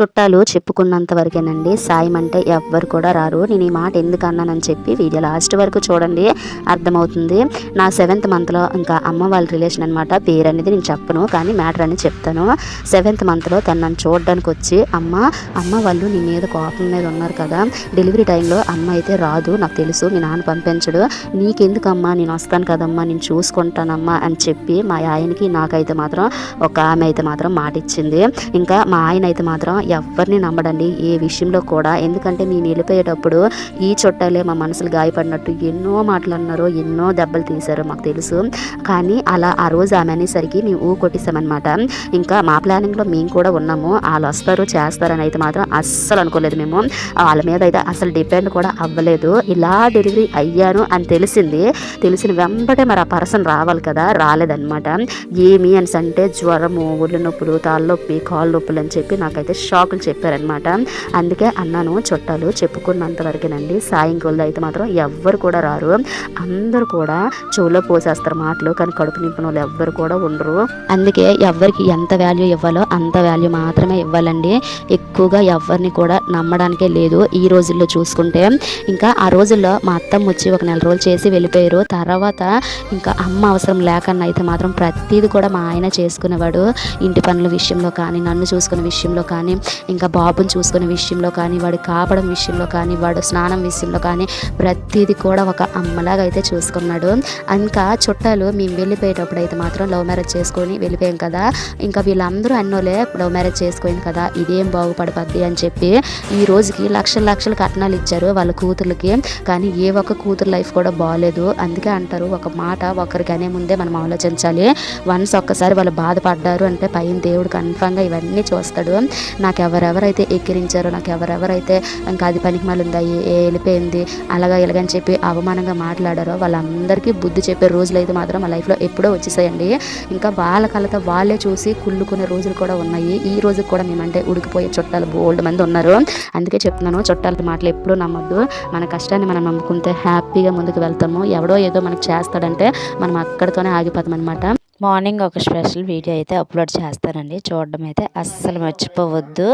చుట్టాలు చెప్పుకున్నంత వరకేనండి. సాయం అంటే ఎవ్వరు కూడా రారు. నేను ఈ మాట ఎందుకు అన్నానని చెప్పి వీడియో లాస్ట్ వరకు చూడండి అర్థమవుతుంది. నా సెవెంత్ మంత్లో ఇంకా అమ్మ వాళ్ళ రిలేషన్ అనమాట పేరు అనేది నేను చెప్పను కానీ మ్యాటర్ అని చెప్తాను. సెవెంత్ మంత్లో తను నన్ను చూడడానికి వచ్చి అమ్మ అమ్మ వాళ్ళు నీ మీద కోపం మీద ఉన్నారు కదా. డెలివరీ టైంలో అమ్మ అయితే రాదు నాకు తెలుసు మీ నాన్న పంపించడు. నీకెందుకమ్మా? నేను వస్తాను కదమ్మా నేను చూసుకుంటానమ్మా అని చెప్పి మా ఆయనకి నాకైతే మాత్రం ఒక ఆమె అయితే మాత్రం మాట ఇచ్చింది ఇంకా మా ఆయన అయితే మాత్రం ఎవరిని నమ్మడండి ఏ విషయంలో కూడా. ఎందుకంటే మేము వెళ్ళిపోయేటప్పుడు ఈ చుట్టాలే మా మనసులు గాయపడినట్టు ఎన్నో మాటలు అన్నారు ఎన్నో దెబ్బలు తీశారు మాకు తెలుసు. కానీ అలా ఆ రోజు ఆమె అనేసరికి మేము ఊ కొట్టేసామన్నమాట ఇంకా మా ప్లానింగ్లో మేము కూడా ఉన్నాము. వాళ్ళు వస్తారు చేస్తారని అయితే మాత్రం అస్సలు అనుకోలేదు మేము. వాళ్ళ మీద అయితే అసలు డిపెండ్ కూడా అవ్వలేదు. ఇలా డెలివరీ అయ్యాను అని తెలిసింది. తెలిసిన వెంబటే మరి ఆ పర్సన్ రావాలి కదా రాలేదన్నమాట. ఏమి అని అంటే జ్వరము ఒళ్ళు నొప్పులు తాళ్ళనొప్పి కాళ్ళు నొప్పులు అని చెప్పి నాకైతే షాకులు చెప్పారనమాట అందుకే అన్నాను చుట్టాలు చెప్పుకున్నంత వరకేనండి. సాయంకాలం అయితే మాత్రం ఎవ్వరు కూడా రారు. అందరూ కూడా చెవులో పోసేస్తారు మాటలు కానీ కడుపు నింపిన వాళ్ళు ఎవ్వరు కూడా ఉండరు. అందుకే ఎవరికి ఎంత వాల్యూ ఇవ్వాలో అంత వాల్యూ మాత్రమే ఇవ్వాలండి. ఎక్కువగా ఎవరిని కూడా నమ్మడానికే లేదు ఈ రోజుల్లో చూసుకుంటే. ఇంకా ఆ రోజుల్లో మా అత్తమ్మ వచ్చి ఒక నెల రోజులు చేసి వెళ్ళిపోయారు. తర్వాత ఇంకా అమ్మ అవసరం లేకన్నా అయితే మాత్రం ప్రతిదీ కూడా మా ఆయన చేసుకునేవాడు. ఇంటి పనుల విషయంలో కానీ నన్ను చూసుకునే విషయంలో కానీ ఇంకా బాబుని చూసుకునే విషయంలో కానీ వాడు కాపడం విషయంలో కానీ వాడు స్నానం విషయంలో కానీ ప్రతిదీ కూడా ఒక అమ్మలాగా అయితే చూసుకున్నాడు. ఇంకా చుట్టాలు మేము వెళ్ళిపోయేటప్పుడు అయితే మాత్రం లవ్ మ్యారేజ్ చేసుకొని వెళ్ళిపోయాం కదా. ఇంకా వీళ్ళందరూ అన్నోలే లవ్ మ్యారేజ్ చేసుకోయింది కదా ఇదేం బాగుపడిపోద్ది అని చెప్పి ఈ రోజుకి లక్షల లక్షల కట్నాలు ఇచ్చారు వాళ్ళ కూతుర్లకి. కానీ ఏ ఒక్క కూతురు లైఫ్ కూడా బాగాలేదు అందుకే అంటారు ఒక మాట ఒకరికి అనే ముందే మనం ఆలోచించాలి. వన్స్ ఒక్కసారి వాళ్ళు బాధపడ్డారు అంటే పైన దేవుడు కన్ఫామ్గా ఇవన్నీ చూస్తాడు. నాకు ఎవరెవరైతే ఎక్కిరించారో నాకు ఎవరెవరైతే ఇంకా అది పనికి మళ్ళీ ఉందాయి వెళ్ళిపోయింది అలాగా ఇలాగని చెప్పి అవమానంగా మాట్లాడారో వాళ్ళందరికీ బుద్ధి చెప్పే రోజులు అయితే మాత్రం మా లైఫ్లో ఎప్పుడో వచ్చేసాయండి. ఇంకా వాళ్ళ కళ్ళతో వాళ్ళే చూసి కుళ్ళుకునే రోజులు కూడా ఉన్నాయి. ఈ రోజు కూడా మేమంటే ఉడికిపోయే చుట్టాలు బోల్డ్ మంది ఉన్నారు. అందుకే చెప్తున్నాను చుట్టాల మాటలు ఎప్పుడూ నమ్మద్దు. మన కష్టాన్ని మనం నమ్ముకుంటే హ్యాపీగా ముందుకు వెళ్తాము. ఎవడో ఏదో మనకు చేస్తాడంటే మనం అక్కడితోనే ఆగిపోతాం అనమాట మార్నింగ్ ఒక స్పెషల్ వీడియో అయితే అప్లోడ్ చేస్తానండి. చూడడం అయితే అస్సలు మర్చిపోవద్దు.